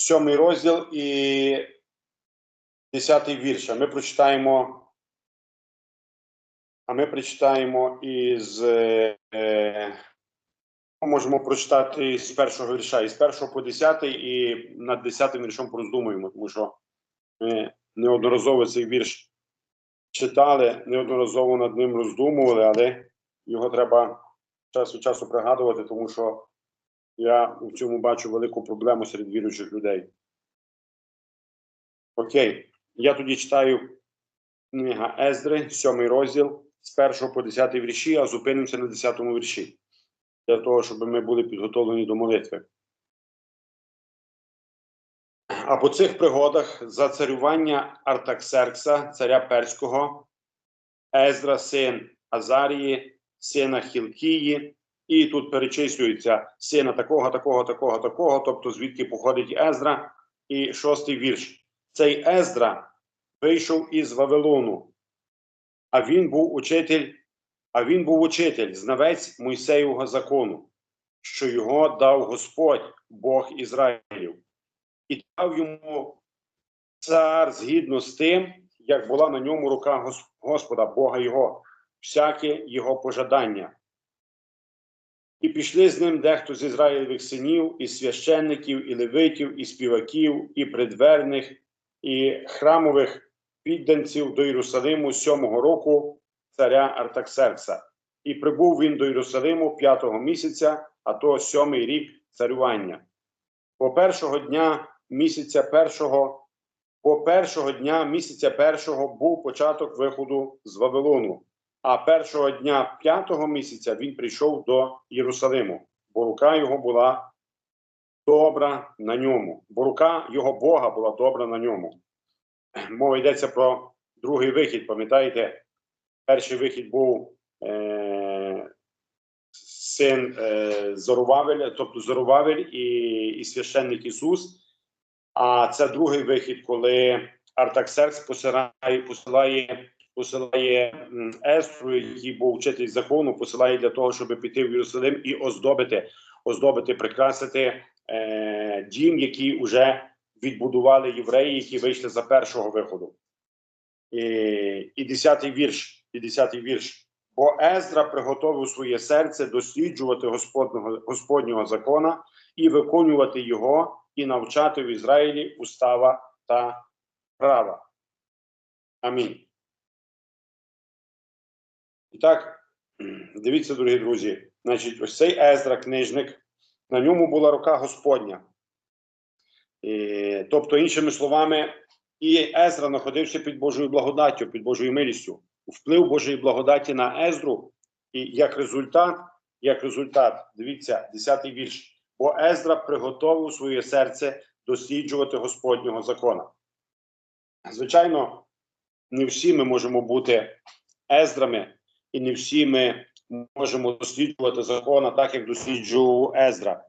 сьомий розділ і десятий вірш. А ми прочитаємо. А ми прочитаємо із. Е, е, можемо прочитати з першого вірша, із першого по десятий, і над десятим віршом пороздумуємо, тому що ми неодноразово цей вірш читали, неодноразово над ним роздумували, але його треба час від часу пригадувати, тому що я у цьому бачу велику проблему серед віруючих людей. Окей, я тоді читаю книга Ездри, сьомий розділ, з першого по десятий вірші, а зупинимося на десятому вірші, для того, щоб ми були підготовлені до молитви. А по цих пригодах за царювання Артаксеркса, царя Перського, Ездра, син Азарії, сина Хілкії, і тут перечислюється сина такого, такого, такого, такого, тобто звідки походить Ездра, і шостий вірш. Цей Ездра вийшов із Вавилону, а він був учитель, а він був учитель, знавець Мойсеєвого закону, що його дав Господь, Бог Ізраїлів, і дав йому цар згідно з тим, як була на ньому рука Господа, Бога Його, всяке його пожадання. І пішли з ним дехто з Ізраїлевих синів, і священників, і левитів, і співаків, і предверних, і храмових підданців до Єрусалиму сьомого року царя Артаксеркса. І прибув він до Єрусалиму п'ятого місяця, а то сьомий рік царювання. По першого дня місяця першого, по першого дня місяця першого був початок виходу з Вавилону. А першого дня п'ятого місяця він прийшов до Єрусалиму, бо рука його була добра на ньому, бо рука його Бога була добра на ньому. Мова йдеться про другий вихід. Пам'ятаєте, перший вихід був е, син е, Зорувавеля, тобто Зорувавель і, і священник Ісус. А це другий вихід, коли Артаксеркс посилає, посилає посилає Естру, який був вчитель закону, посилає для того, щоб піти в Єрусалим і оздобити, оздобити, прикрасити е, дім, який вже відбудували євреї, які вийшли за першого виходу. І, і десятий вірш, і десятий вірш. Бо Ездра приготовив своє серце досліджувати Господнього, Господнього закона і виконувати його, і навчати в Ізраїлі устава та права. Амінь. І так, дивіться, дорогі друзі, значить, ось цей Ездра, книжник, на ньому була рука Господня. І, тобто, іншими словами, і Ездра знаходився під Божою благодаттю, під Божою милістю. Вплив Божої благодаті на Ездру, і як результат, як результат, дивіться, 10-й вірш. Бо Ездра приготовив своє серце досліджувати Господнього закона. Звичайно, не всі ми можемо бути Ездрами, і не всі ми можемо досліджувати закона так, як досліджував Ездра.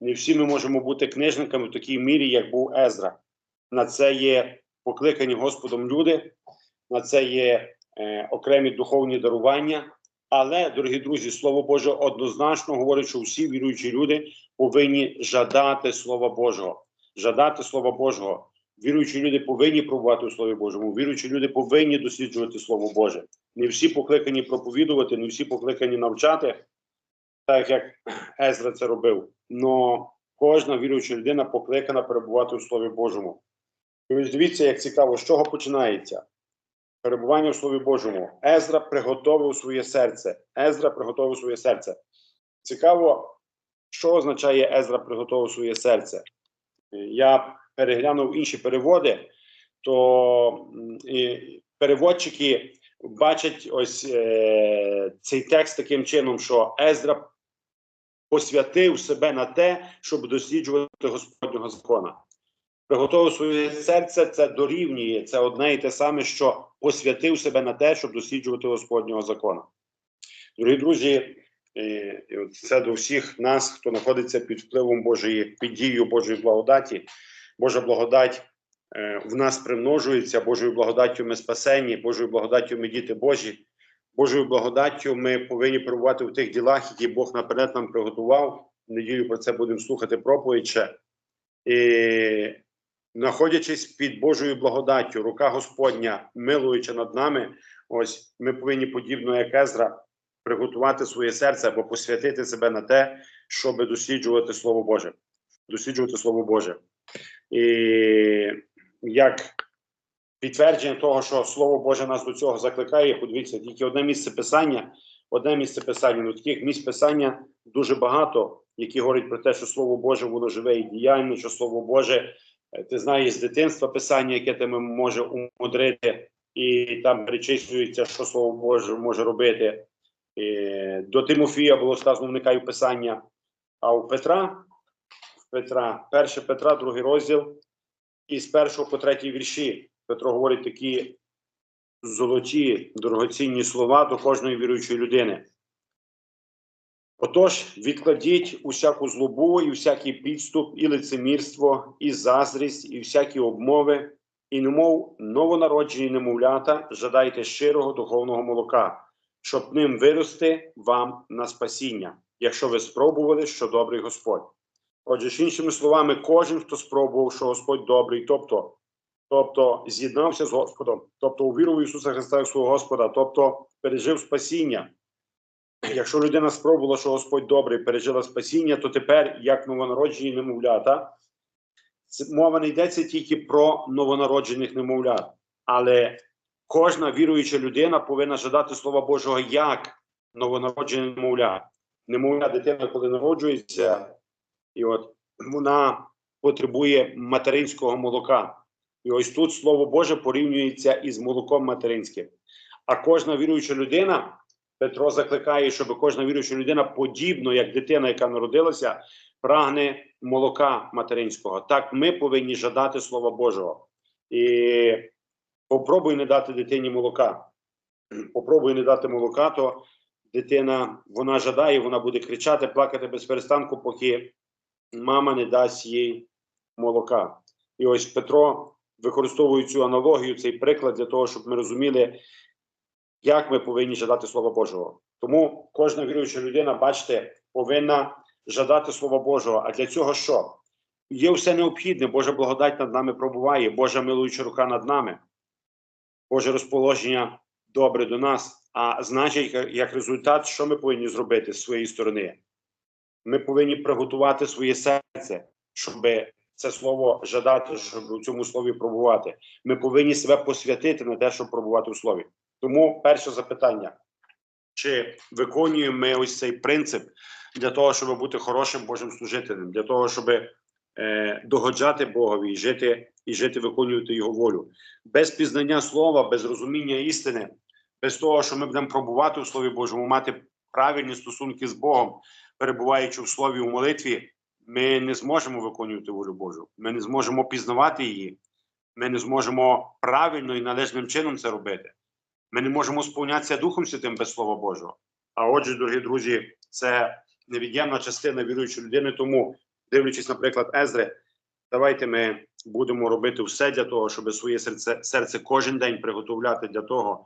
Не всі ми можемо бути книжниками в такій мірі, як був Ездра. На це є покликані Господом люди, на це є е, окремі духовні дарування. Але, дорогі друзі, слово Боже однозначно говорить, що всі віруючі люди повинні жадати Слова Божого, жадати Слова Божого. Віруючі люди повинні пробувати у Слові Божому. Віруючі люди повинні досліджувати Слово Боже. Не всі покликані проповідувати, не всі покликані навчати, так як Езра це робив. Но кожна віруюча людина покликана перебувати у Слові Божому. І дивіться, як цікаво, з чого починається перебування у Слові Божому. Езра приготовив своє серце. Езра приготовив своє серце. Цікаво, що означає Езра приготовив своє серце. Я переглянув інші переводи, то переводчики бачать ось е, цей текст таким чином, що Ездра посвятив себе на те, щоб досліджувати Господнього закона. Приготовив своє серце, це дорівнює, це одне і те саме, що посвятив себе на те, щоб досліджувати Господнього закона. Дорогі друзі, це до всіх нас, хто знаходиться під впливом Божої, під дією Божої благодаті. Божа благодать в нас примножується, Божою благодаттю ми спасені, Божою благодаттю ми діти Божі. Божою благодаттю ми повинні перебувати в тих ділах, які Бог наперед нам приготував. В неділю про це будемо слухати проповідь. І, знаходячись під Божою благодаттю, рука Господня, милуючи над нами, ось ми повинні, подібно як Езра, приготувати своє серце або посвятити себе на те, щоб досліджувати Слово Боже. Досліджувати Слово Боже. І як підтвердження того, що Слово Боже нас до цього закликає, подивіться, тільки одне місце писання, одне місце писання. Ну, таких місць писання дуже багато, які говорять про те, що Слово Боже воно живе і діяльне, що Слово Боже, е, ти знаєш з дитинства писання, яке тебе може умудрити, і там перечислюється, що Слово Боже може робити. І до Тимофія було сказано, вникай у писання. А у Петра, Петра, 1 Петра, другий розділ, і з першого по третій вірші Петро говорить такі золоті, дорогоцінні слова до кожної віруючої людини. Отож, відкладіть усяку злобу і всякий підступ, і лицемірство, і заздрість, і всякі обмови, і немов новонароджені немовлята, жадайте щирого духовного молока, щоб ним вирости вам на спасіння, якщо ви спробували, що добрий Господь. Отже, іншими словами, кожен, хто спробував, що Господь добрий, тобто, тобто з'єднався з Господом, тобто увірував в Ісуса Христа як свого Господа, тобто пережив спасіння. Якщо людина спробувала, що Господь добрий, пережила спасіння, то тепер, як новонароджені немовлята, мова не йдеться тільки про новонароджених немовлят, але кожна віруюча людина повинна жадати Слова Божого як новонароджене немовля. Немовля дитина, коли народжується, і от вона потребує материнського молока. І ось тут Слово Боже порівнюється із молоком материнським. А кожна віруюча людина, Петро закликає, щоб кожна віруюча людина, подібно як дитина, яка народилася, прагне молока материнського. Так ми повинні жадати Слова Божого. І попробуй не дати дитині молока. Попробуй не дати молока, то дитина вона жадає, вона буде кричати, плакати без перестанку, поки мама не дасть їй молока. І ось Петро використовує цю аналогію, цей приклад для того, щоб ми розуміли, як ми повинні жадати Слова Божого. Тому кожна віруюча людина, бачите, повинна жадати Слова Божого. А для цього що? Є все необхідне, Божа благодать над нами пробуває, Божа милуюча рука над нами, Боже розположення добре до нас. А значить, як- результат, що ми повинні зробити з своєї сторони? Ми повинні приготувати своє серце, щоб це слово жадати, щоб у цьому слові пробувати. Ми повинні себе посвятити на те, щоб пробувати у слові. Тому перше запитання: чи виконуємо ми ось цей принцип для того, щоб бути хорошим Божим служителем, для того, щоб е, догоджати Богові і жити, і жити, виконувати його волю. Без пізнання слова, без розуміння істини, без того, що ми будемо пробувати у Слові Божому, мати правильні стосунки з Богом, перебуваючи в слові у молитві, ми не зможемо виконувати волю Божу. Ми не зможемо пізнавати її. Ми не зможемо правильно і належним чином це робити. Ми не можемо сповнятися Духом Святим без Слова Божого. А отже, дорогі друзі, це невід'ємна частина віруючої людини. Тому, дивлячись, наприклад, Езри, давайте ми будемо робити все для того, щоб своє серце, серце кожен день приготовляти для того,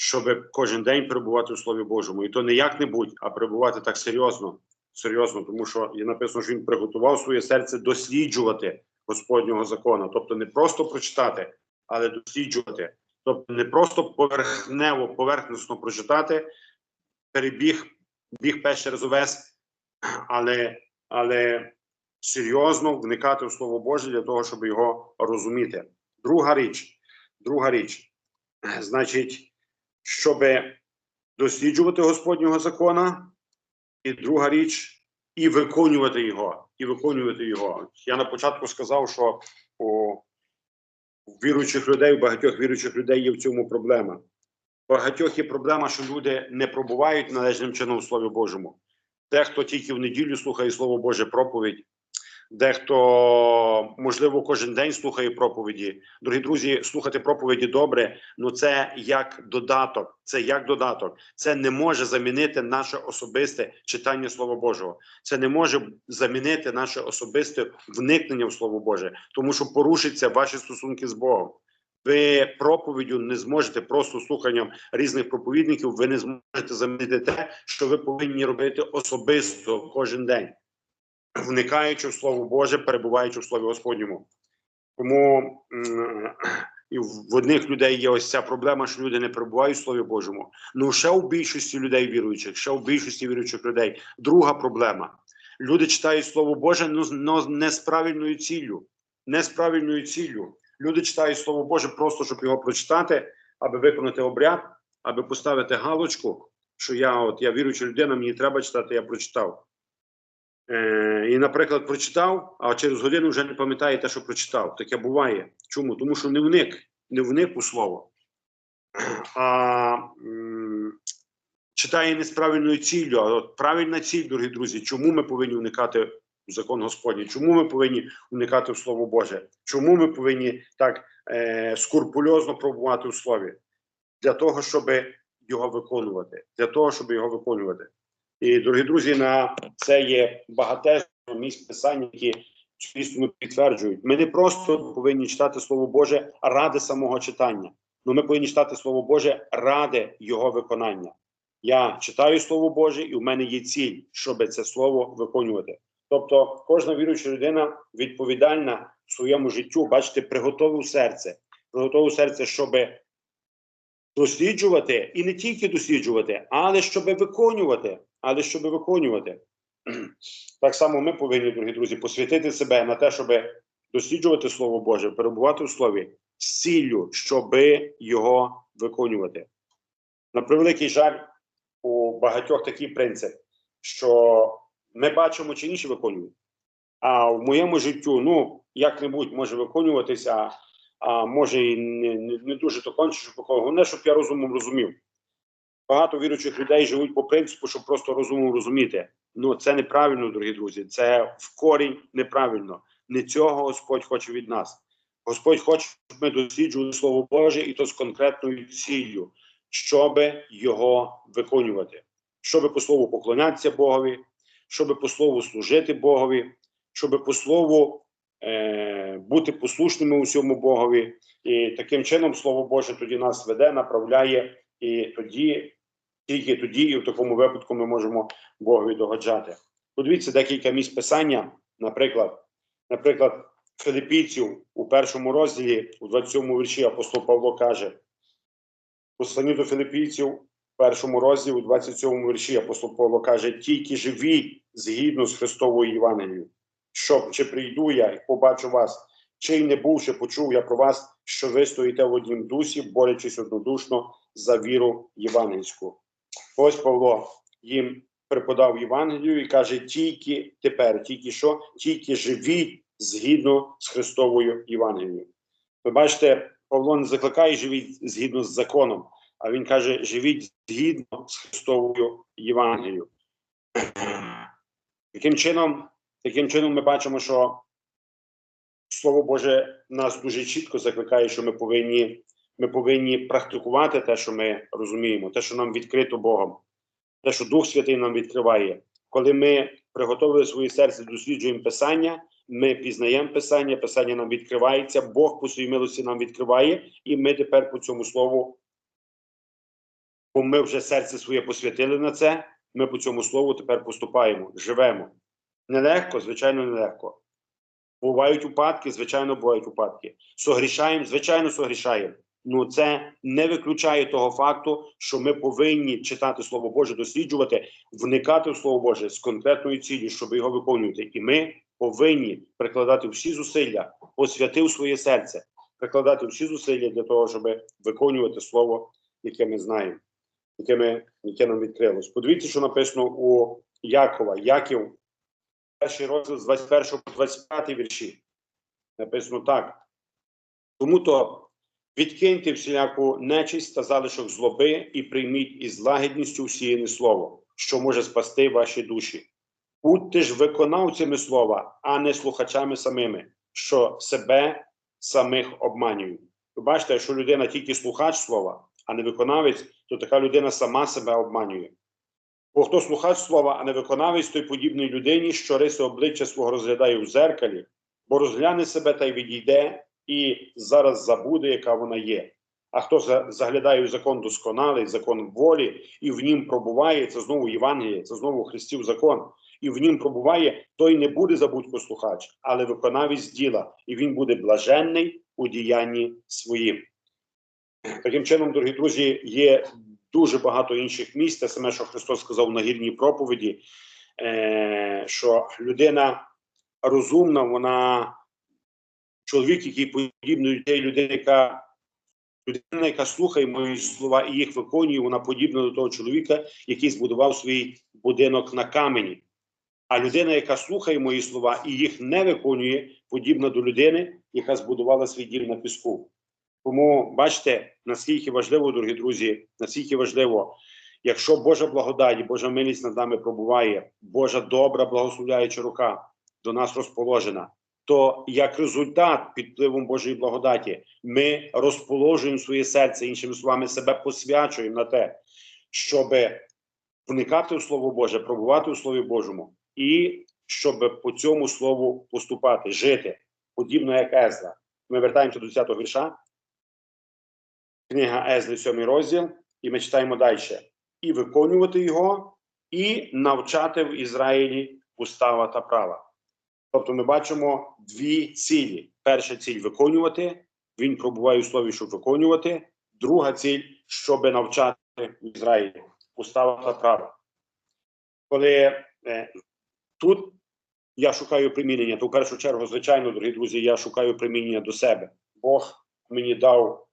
щоб кожен день перебувати у Слові Божому. І то не як-небудь, а перебувати так серйозно, серйозно, тому що є написано, що він приготував своє серце досліджувати Господнього закона, тобто не просто прочитати, але досліджувати. Тобто не просто поверхнево, поверхносно прочитати, перебіг, біг перший раз увесь, але, але серйозно вникати в Слово Боже для того, щоб його розуміти. Друга річ, друга річ, значить, щоб досліджувати Господнього закона, і друга річ і виконувати його. І виконувати його. Я на початку сказав, що у віруючих людей, у багатьох віруючих людей є в цьому проблема. У багатьох є проблема, що люди не пробувають належним чином у Слові Божому. Дехто тільки в неділю слухає Слово Боже проповідь, дехто, можливо, кожен день слухає проповіді. Дорогі друзі, слухати проповіді добре, але це як додаток. Це як додаток. Це не може замінити наше особисте читання Слова Божого. Це не може замінити наше особисте вникнення в Слово Боже, тому що порушиться ваші стосунки з Богом. Ви проповіддю не зможете просто слуханням різних проповідників. Ви не зможете замінити те, що ви повинні робити особисто кожен день. Вникаючи в Слово Боже, перебуваючи в Слові Господньому. Тому і в одних людей є ось ця проблема, що люди не перебувають в Слові Божому. Ну ще у більшості людей віруючих, ще у більшості віруючих людей. Друга проблема. Люди читають Слово Боже, ну, не з правильною ціллю. Не з правильною ціллю. Люди читають Слово Боже просто, щоб його прочитати, аби виконати обряд, аби поставити галочку, що я от я віруюча людина, мені треба читати, я прочитав. Е, і, наприклад, прочитав, а через годину вже не пам'ятає те, що прочитав. Таке буває. Чому? Тому що не вник, не вник у слово. А читає не з правильною ціллю. А от правильна ціль, дорогі друзі, чому ми повинні вникати в закон Господній? Чому ми повинні вникати в Слово Боже? Чому ми повинні так е, скрупульозно пробувати у слові? Для того, щоб його виконувати. Для того, щоб його виконувати. І, дорогі друзі, на це є багатезно місць писання, які цю підтверджують. Ми не просто повинні читати Слово Боже ради самого читання, але ми повинні читати Слово Боже ради його виконання. Я читаю Слово Боже, і в мене є ціль, щоб це слово виконувати. Тобто, кожна віруюча людина відповідальна в своєму життю, бачите, приготовив серце, приготовив серце, щоб досліджувати і не тільки досліджувати, але щоб виконувати. Але щоб виконувати. Так само ми повинні, дорогі друзі, посвятити себе на те, щоб досліджувати Слово Боже, перебувати у Слові з ціллю, щоб його виконувати. На превеликий жаль, у багатьох такий принцип, що ми бачимо, чи інші виконують. А в моєму життю, ну, як-небудь може виконуватися, а може і не, не, не дуже то конче, що Головне, щоб я розумом розумів. Багато віруючих людей живуть по принципу, щоб просто розумом розуміти. Ну це неправильно, дорогі друзі. Це в корінь неправильно. Не цього Господь хоче від нас. Господь хоче, щоб ми досліджували Слово Боже, і то з конкретною ціллю, щоб його виконувати, щоб по слову поклонятися Богові, щоб по слову служити Богові, щоб по слову е, бути послушними усьому Богові. І таким чином Слово Боже тоді нас веде, направляє, і тоді, тільки тоді, і в такому випадку ми можемо Богові догоджати. Подивіться декілька місць писання, наприклад, наприклад, Филиппійців у першому розділі, у 27 вірші апостол Павло каже: Послані до Филиппійців, в першому розділі, у 27 вірші апостол Павло каже: тільки живі згідно з Христовою Євангелією, щоб чи прийду я і побачу вас, чи й не бувши, почув я про вас, що ви стоїте в однім дусі, борючись однодушно за віру євангельську. Ось Павло їм преподав Євангелію і каже: тільки тепер, тільки що, тільки живіть згідно з Христовою Євангелією. Ви бачите, Павло не закликає живіть згідно з законом, а він каже: живіть згідно з Христовою Євангелією. Таким чином, таким чином, ми бачимо, що Слово Боже нас дуже чітко закликає, що ми повинні, ми повинні практикувати те, що ми розуміємо, те, що нам відкрито Богом, те, що Дух Святий нам відкриває. Коли ми приготовили своє серце, досліджуємо Писання, ми пізнаємо Писання, Писання нам відкривається, Бог по своїй милості нам відкриває, і ми тепер по цьому слову, бо ми вже серце своє посвятили на це, ми по цьому слову тепер поступаємо, живемо. Нелегко, звичайно, нелегко. Бувають упадки, звичайно, бувають упадки. Согрішаємо, звичайно, согрішаємо. Ну це не виключає того факту, що ми повинні читати Слово Боже, досліджувати, вникати в Слово Боже з конкретною ціллю, щоб його виконувати. І ми повинні прикладати всі зусилля, посвятив своє серце, прикладати всі зусилля для того, щоб виконувати слово, яке ми знаємо, яке, ми, яке нам відкрилось. Подивіться, що написано у Якова. Яків, перший розділ з 21 по 25 вірші. Написано так. Тому то відкиньте всіляку нечисть та залишок злоби і прийміть із лагідністю всіяне слово, що може спасти ваші душі. Будьте ж виконавцями слова, а не слухачами самими, що себе самих обманюють. Ви бачите, якщо людина тільки слухач слова, а не виконавець, то така людина сама себе обманює. Бо хто слухач слова, а не виконавець, той подібний людині, що риси обличчя свого розглядає в зеркалі, бо розгляне себе та й відійде, і зараз забуде, яка вона є. А хто заглядає в закон досконалий, закон волі, і в нім пробуває, це знову Євангеліє, це знову Христів закон, і в нім пробуває, той не буде забудько слухач, але виконавець діла, і він буде блаженний у діянні своїм. Таким чином, дорогі друзі, є дуже багато інших місць. Те саме, що Христос сказав на гірній проповіді, е, що людина розумна, вона чоловік, який подібний тієї людини, яка людина, яка слухає мої слова і їх виконує, вона подібна до того чоловіка, який збудував свій будинок на камені. А людина, яка слухає мої слова і їх не виконує, подібна до людини, яка збудувала свій дім на піску. Тому бачите, наскільки важливо, дорогі друзі, наскільки важливо, якщо Божа благодать, Божа милість над нами пробуває, Божа добра, благословляюча рука до нас розположена, то як результат під впливом Божої благодаті ми розположуємо своє серце, іншими словами, себе посвячуємо на те, щоб вникати в Слово Боже, пробувати у Слові Божому, і щоб по цьому слову поступати, жити, подібно як Езра. Ми вертаємося до 10-го вірша. Книга Езри, 7 розділ, і ми читаємо далі. І виконувати його, і навчати в Ізраїлі устава та права. Тобто ми бачимо дві цілі. Перша ціль виконувати, він пробуває у слові, щоб виконувати. Друга ціль, щоб навчати в Ізраїлі устава та права. Коли е, тут я шукаю примінення, то в першу чергу, звичайно, дорогі друзі, я шукаю примінення до себе. Бог мені дав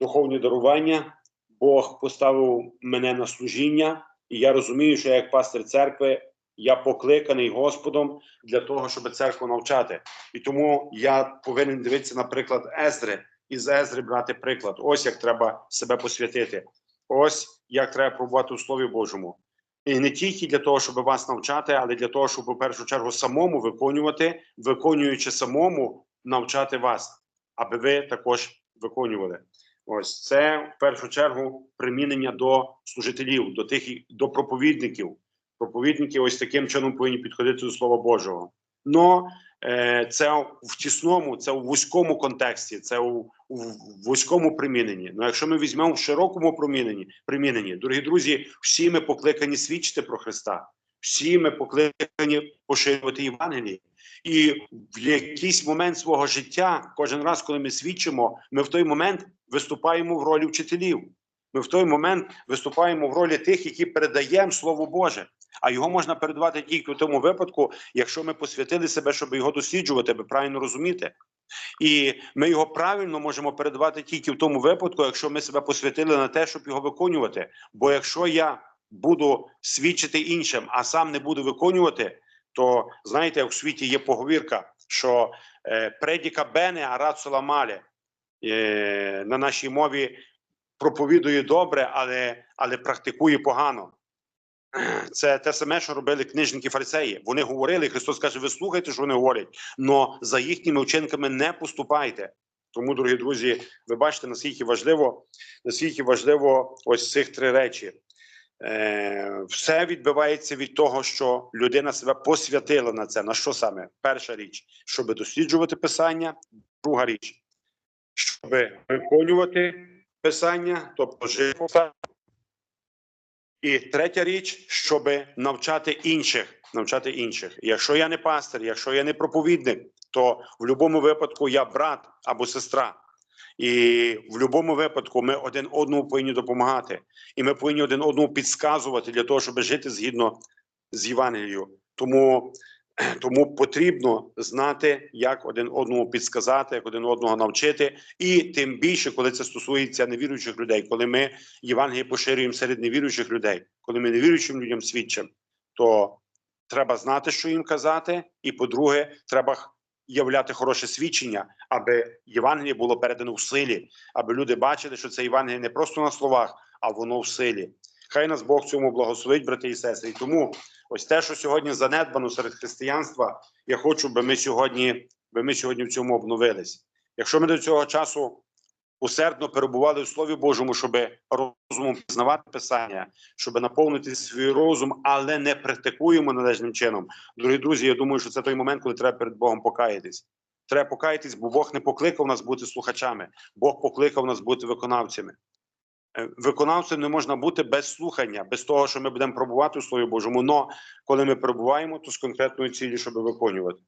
духовні дарування, Бог поставив мене на служіння, і я розумію, що я як пастир церкви я покликаний Господом для того, щоб церкву навчати. І тому я повинен дивитися, наприклад, Ездри, і з Ездри брати приклад. Ось як треба себе посвятити. Ось як треба пробувати у Слові Божому. І не тільки для того, щоб вас навчати, але для того, щоб у першу чергу самому виконувати, виконуючи самому, навчати вас, аби ви також виконували. Ось це в першу чергу примінення до служителів, до тих до проповідників. Проповідники ось таким чином повинні підходити до Слова Божого. Но е, це в тісному, це у вузькому контексті, це у, у вузькому приміненні. Ну, якщо ми візьмемо в широкому приміненні, приміненні, дорогі друзі, всі ми покликані свідчити про Христа, всі ми покликані поширювати Євангеліє. І в якийсь момент свого життя, кожен раз, коли ми свідчимо, ми в той момент виступаємо в ролі вчителів. Ми в той момент виступаємо в ролі тих, які передаємо Слово Боже. А його можна передавати тільки в тому випадку, якщо ми посвятили себе, щоб його досліджувати, аби правильно розуміти. І ми його правильно можемо передавати тільки в тому випадку, якщо ми себе посвятили на те, щоб його виконувати. Бо якщо я буду свідчити іншим, а сам не буду виконувати, то знаєте, як в світі є поговірка, що е, предіка бене, а рацула мале е, на нашій мові проповідує добре, але, але практикує погано. Це те саме, що робили книжники фарисеї. Вони говорили, Христос каже: ви слухайте, що вони говорять, але за їхніми вчинками не поступайте. Тому, дорогі друзі, ви бачите, наскільки важливо, наскільки важливо ось цих три речі. Е, Все відбивається від того, що людина себе посвятила на це. На що саме? Перша річ, щоб досліджувати писання, друга річ, щоб виконувати писання, тобто жити. І третя річ, щоб навчати інших. Навчати інших. Якщо я не пастир, якщо я не проповідник, то в будь-якому випадку я брат або сестра. І в будь-якому випадку ми один одному повинні допомагати, і ми повинні один одному підсказувати для того, щоб жити згідно з Євангелією. Тому тому потрібно знати, як один одному підсказати, як один одного навчити, і тим більше, коли це стосується невіруючих людей, коли ми Євангеліє поширюємо серед невіруючих людей, коли ми невіруючим людям свідчимо, то треба знати, що їм казати, і по-друге, треба являти хороше свідчення, аби Євангеліє було передано в силі, аби люди бачили, що це Євангеліє не просто на словах, а воно в силі. Хай нас Бог цьому благословить, брати і сестри. Тому ось те, що сьогодні занедбано серед християнства, я хочу, би ми сьогодні, би ми сьогодні в цьому обновились. Якщо ми до цього часу усердно перебували в Слові Божому, щоб розумом пізнавати Писання, щоб наповнити свій розум, але не практикуємо належним чином. Дорогі друзі, я думаю, що це той момент, коли треба перед Богом покаятись. Треба покаятись, бо Бог не покликав нас бути слухачами, Бог покликав нас бути виконавцями. Е, виконавцем не можна бути без слухання, без того, що ми будемо пробувати у Слові Божому. Но коли ми перебуваємо, то з конкретною цілі, щоб виконувати.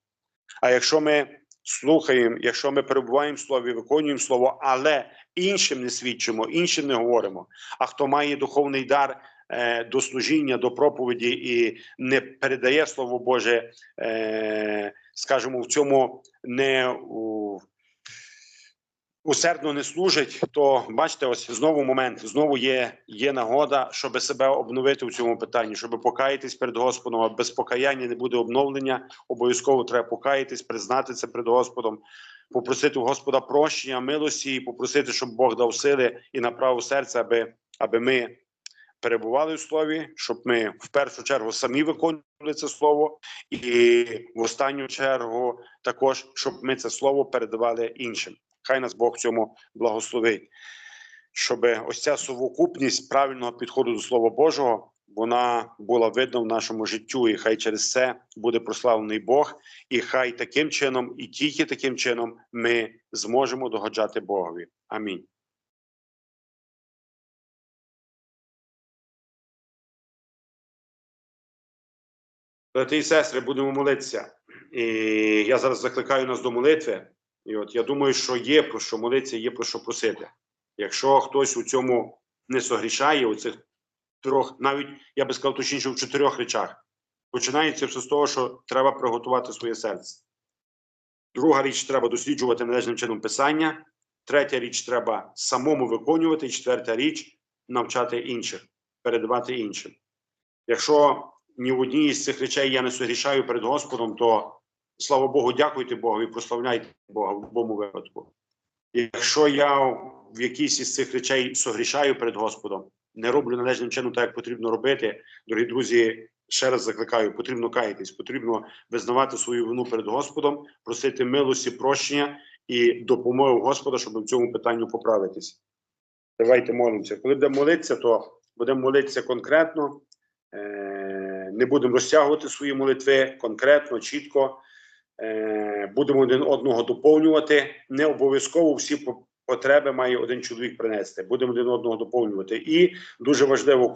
А якщо ми слухаємо, якщо ми перебуваємо в слові, виконуємо слово, але іншим не свідчимо, іншим не говоримо. А хто має духовний дар е, до служіння, до проповіді і не передає слово Боже, е, скажімо, в цьому не у, усердно не служить, то бачите, ось знову момент, знову є, є нагода, щоб себе обновити в цьому питанні, щоб покаятись перед Господом. А без покаяння не буде обновлення. Обов'язково треба покаятись, признати це перед Господом, попросити у Господа прощення, милості, і попросити, щоб Бог дав сили і направив серце, аби, аби ми перебували в слові, щоб ми в першу чергу самі виконували це слово, і в останню чергу також, щоб ми це слово передавали іншим. Хай нас Бог цьому благословить, щоб ось ця совокупність правильного підходу до Слова Божого вона була видна в нашому життю, і хай через це буде прославлений Бог, і хай таким чином, і тільки таким чином ми зможемо догоджати Богові. Амінь. Брати і сестри, будемо молитися. І я зараз закликаю нас до молитви. І от я думаю, що є про що молитися, є про що просити. Якщо хтось у цьому не согрішає, у цих трьох, навіть я би сказав, точніше, в чотирьох речах, починається все з того, що треба приготувати своє серце. Друга річ треба досліджувати належним чином писання. Третя річ треба самому виконувати. І четверта річ навчати інших, передавати іншим. Якщо ні в одній із цих речей я не согрішаю перед Господом, то слава Богу, дякуйте Богу і прославляйте Бога в будь-якому випадку. Якщо я в якійсь із цих речей согрішаю перед Господом, не роблю належним чином так, як потрібно робити, дорогі друзі, ще раз закликаю: потрібно каятись, потрібно визнавати свою вину перед Господом, просити милості, прощення і допомоги Господа, щоб в цьому питанню поправитись. Давайте молимося. Коли будемо молитися, то будемо молитися конкретно. Е, не будемо розтягувати свої молитви конкретно, чітко. Е, Будемо один одного доповнювати. Не обов'язково всі по- потреби має один чоловік принести. Будемо один одного доповнювати. І дуже важливо,